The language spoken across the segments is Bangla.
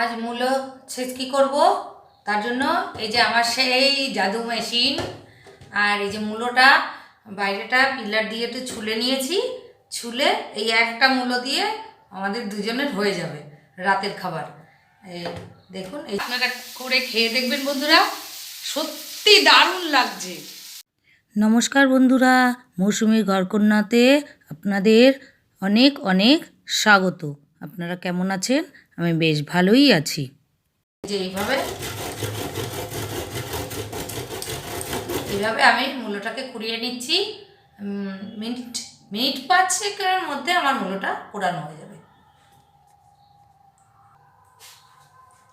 আজ মূলো ছেচকি করব? তার জন্য এই যে আমার সেই জাদু মেশিন আর এই যে মূলোটা, বাইরেটা পিলার দিয়ে একটু ছুলে নিয়েছি, ছুলে এই একটা মূলো দিয়ে আমাদের দুজনের হয়ে যাবে রাতের খাবার। দেখুন, এই আপনারা করে খেয়ে দেখবেন বন্ধুরা, সত্যি দারুণ লাগছে। নমস্কার বন্ধুরা, মৌসুমী ঘরকন্যাতে আপনাদের অনেক অনেক স্বাগত। আপনারা কেমন আছেন? আমি বেশ ভালোই আছি। যে এইভাবে। এইভাবে আমি মূলোটাকে কুড়িয়ে নিচ্ছি। মিনিট মিনিট পাঁচেকের মধ্যে আমার মূলোটা পোড়ানো হয়ে যাবে।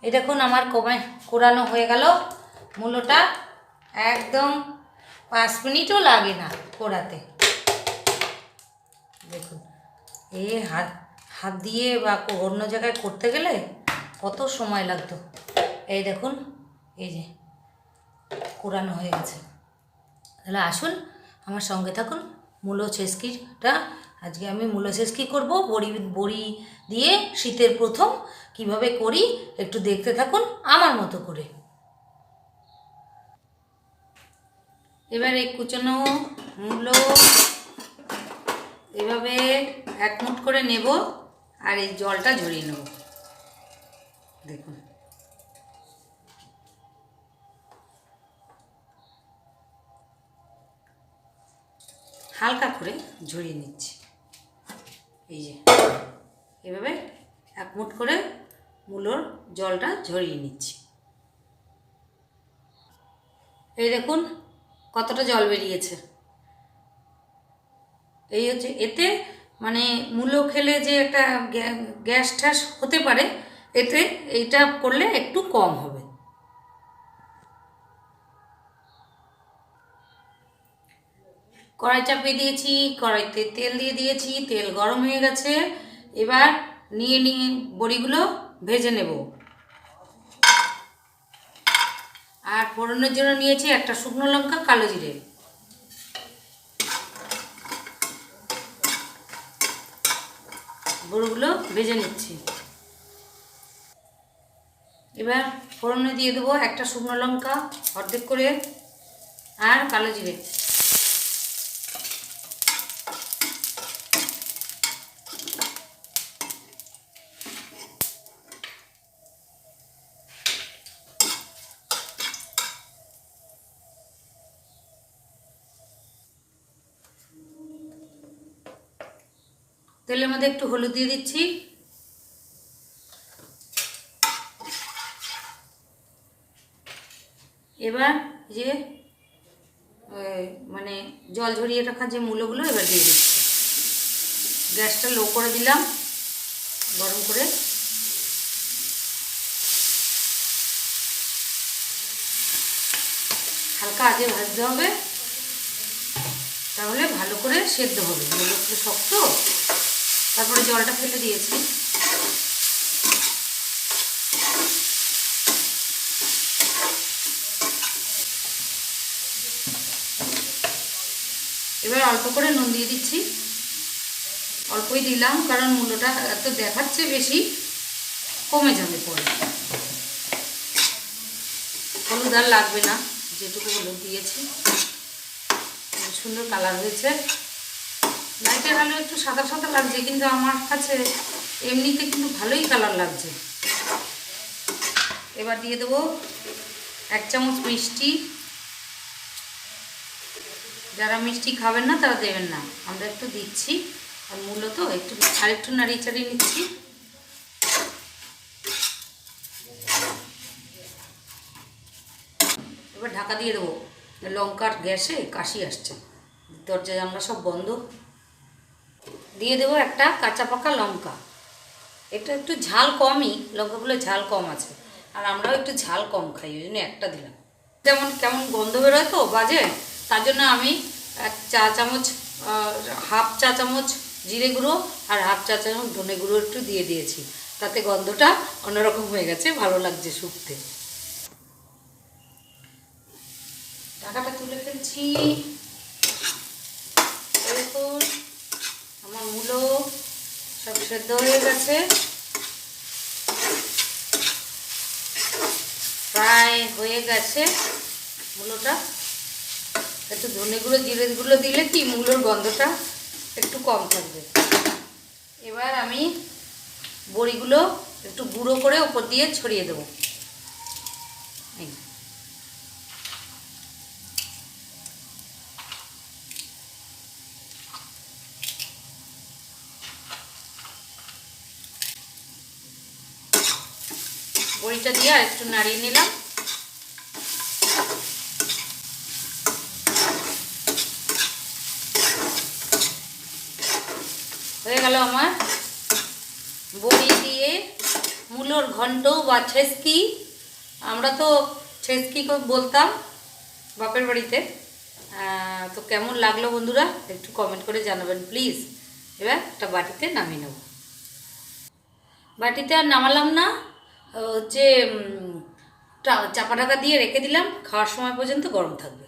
এই দেখুন, আমার কমে কোরানো হয়ে গেল। মূলোটা একদম পাঁচ মিনিটও লাগে না কোড়াতে দেখুন, এ হাত হাত দিয়ে বা অন্য জায়গায় করতে গেলে কত সময় লাগতো? এই দেখুন, এই যে কোরানো হয়ে গেছে। তাহলে আসুন, আমার সঙ্গে থাকুন, মূলো ছেসকিটা আজকে আমি মূলো ছেসকি করব, বড়ি বড়ি দিয়ে শীতের প্রথম কীভাবে করি একটু দেখতে থাকুন আমার মতো করে। এবার এই কুচানো মূলো এভাবে এক মুঠ করে নেব। আর এই জলটা ঝরিয়ে নেব। দেখুন। হালকা করে ঝরিয়ে নিচ্ছি। এই যে। এভাবে এক মুঠ করে মূলোর জলটা ঝরিয়ে নিচ্ছি। এই দেখুন, কতটা জল বেরিয়েছে। এই হচ্ছে, এতে মানে মূলো খেলে যে একটা গ্যা- গ্যাস ট্যাস হতে পারে, এতে এইটা করলে একটু কম হবে। কড়াই চাপিয়ে দিয়েছি, কড়াইতে তেল দিয়ে দিয়েছি, তেল গরম হয়ে গেছে। এবার নিয়ে নিয়ে বড়িগুলো ভেজে নেব। আর ফোড়নের জন্য নিয়েছি একটা শুকনো লঙ্কা, কালো জিরে। বড়িগুলো ভেজে নিচ্ছি। এবার ফোড়নে দিয়ে দেবো একটা শুকনো লঙ্কা অর্ধেক করে আর কালো জিরে। তেলের মধ্যে একটু হলুদ দিয়ে দিচ্ছি। এবার যে মানে জল ঝরিয়ে রাখা যে মূলগুলো এবার দিয়ে দিচ্ছি। গ্যাসটা লো করে দিলাম, গরম করে। হালকা আগে ভাজতে হবে, তাহলে ভালো করে সেদ্ধ হবে। মূলো একটু শক্ত? তারপরে জলটা ফেলে দিয়েছি। এবার অল্প করে নুন দিয়ে দিচ্ছি। অল্পই দিলাম, কারণ মূলোটা এত দেখাচ্ছে বেশি কমে যাবে পরে। হলুদ আর লাগবে না, যেটুকু হলুদ দিয়েছি। সুন্দর কালার হয়েছে। লাইটের আলো একটু সাদা সাদা লাগছে, কিন্তু আমার কাছে এমনিতে কিন্তু ভালোই কালার লাগছে। এবার দিয়ে দেবো এক চামচ মিষ্টি। যারা মিষ্টি খাবেন না, তারা দেবেন না। আমরা একটু দিচ্ছি, আর মূলত একটু, আরেকটু নাড়িয়ে চাড়িয়ে নিচ্ছি। এবার ঢাকা দিয়ে দেবো। লঙ্কার গ্যাসে কাশি আসছে। দরজা জানলা সব বন্ধ। দিয়ে দেবো একটা কাঁচা পাকা লঙ্কা। এটা একটু ঝাল কমই, লঙ্কাগুলো ঝাল কম আছে। আর আমরাও একটু ঝাল কম খাই, ওই জন্য একটা দিলাম। যেমন কেমন গন্ধ বেরোয় তো বাজে, তার জন্য আমি এক চা চামচ হাফ চা চামচ জিরে গুঁড়ো আর হাফ চা চামচ ধনে গুঁড়ো একটু দিয়ে দিয়েছি। তাতে গন্ধটা অন্যরকম হয়ে গেছে, ভালো লাগছে শুকতে। টাকাটা তুলে ফেলছি দেখুন আমার মূলো সব সেদ্ধ হয়ে গেছে। প্রায় হয়ে গেছে মূলোটা। একটু ধনেগুলো জিরেগুলো দিলে কি মূলোর গন্ধটা একটু কম থাকবে। এবার আমি বড়িগুলো একটু গুঁড়ো করে ওপর দিয়ে ছড়িয়ে দেবো। বড়িটা দিয়ে আর একটু নাড়িয়ে নিলাম। হয়ে গেল আমার। বড়ি দিয়ে মূলোর ঘন্ট বা ছেসকি আমরা তো ছেসকি বলতাম বাপের বাড়িতে। তো কেমন লাগল বন্ধুরা? একটু কমেন্ট করে জানাবেন প্লিজ এবার একটা বাটিতে নামিয়ে নেব। বাটিতে আর নামালাম না। হচ্ছে চাপা ঢাকা দিয়ে রেখে দিলাম খাওয়ার সময় পর্যন্ত গরম থাকবে।